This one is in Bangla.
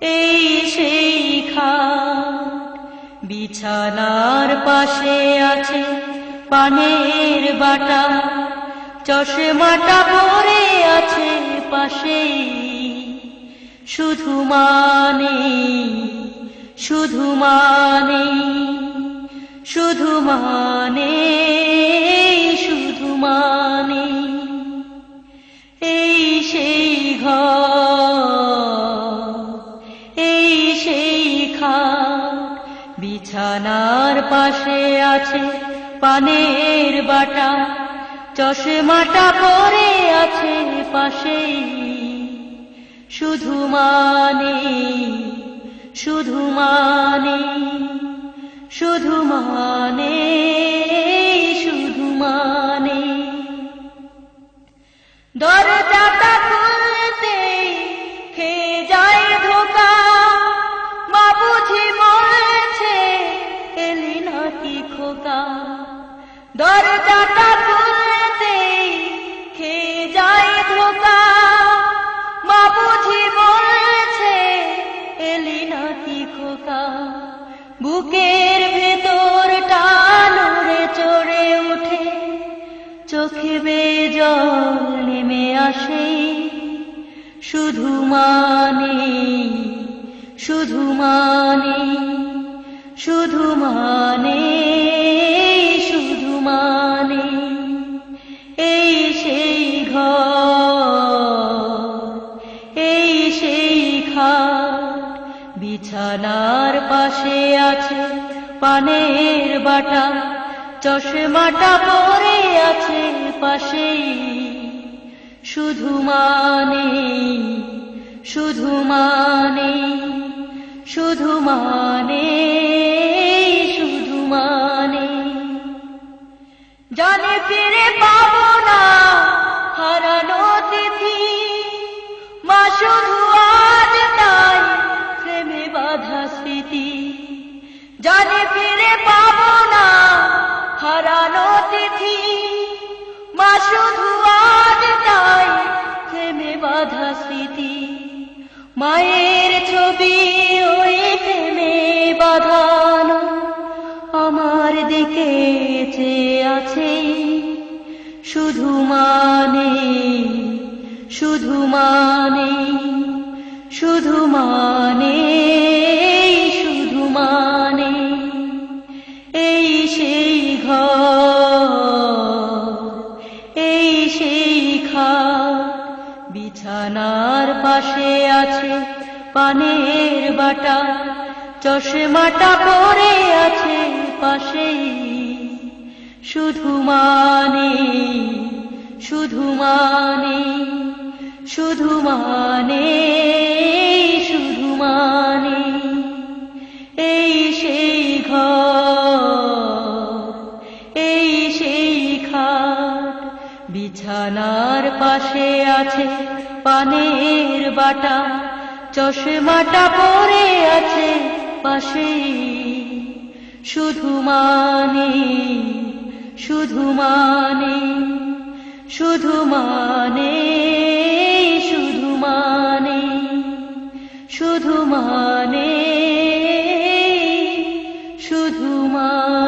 এই সেই বিছানার পাশে আছে পানের বাটা। চশমাটা পরে আছে পাশেই। শুধু মানে শুধু মানে শুধু মানে শুধু মানে এই সেই খাট বিছানার পাশে আছে পানের বাটা, চশমাটা পরে আছে পাশেই। শুধু মানে শুধু মানে শুধু মানে শুধু মানে দরজাটা ধোকা মা বুঝি বুকের ভেতর টানুরে চড়ে উঠে, চোখে বেজল নেমে আসে। শুধু মানে শুধু মানে শুধু মানে। আছে পানের বাটা, চশমাটা পরে আছে পাশেই। শুধু মানে শুধু মানে শুধু মানে শুধু মানে জানে স্মৃতি মায়ের ছবি ওই প্রেমে বাঁধানো। আমার দিকে চেয়ে আছে শুধু মানে শুধু মানে। আছে, পানের বাটা, চশমাটা পরে আছে পাশেই। শুধু মানে শুধু মানে শুধু মানে শুধু মানে। এই সেই এই সেই খাট, বিছানার পাশে আছে পানের বাটা, চশমাটা পরে আছে পাশে। শুধু মানে শুধু মানে শুধু মানে শুধু মানে শুধু মানে শুধু মানে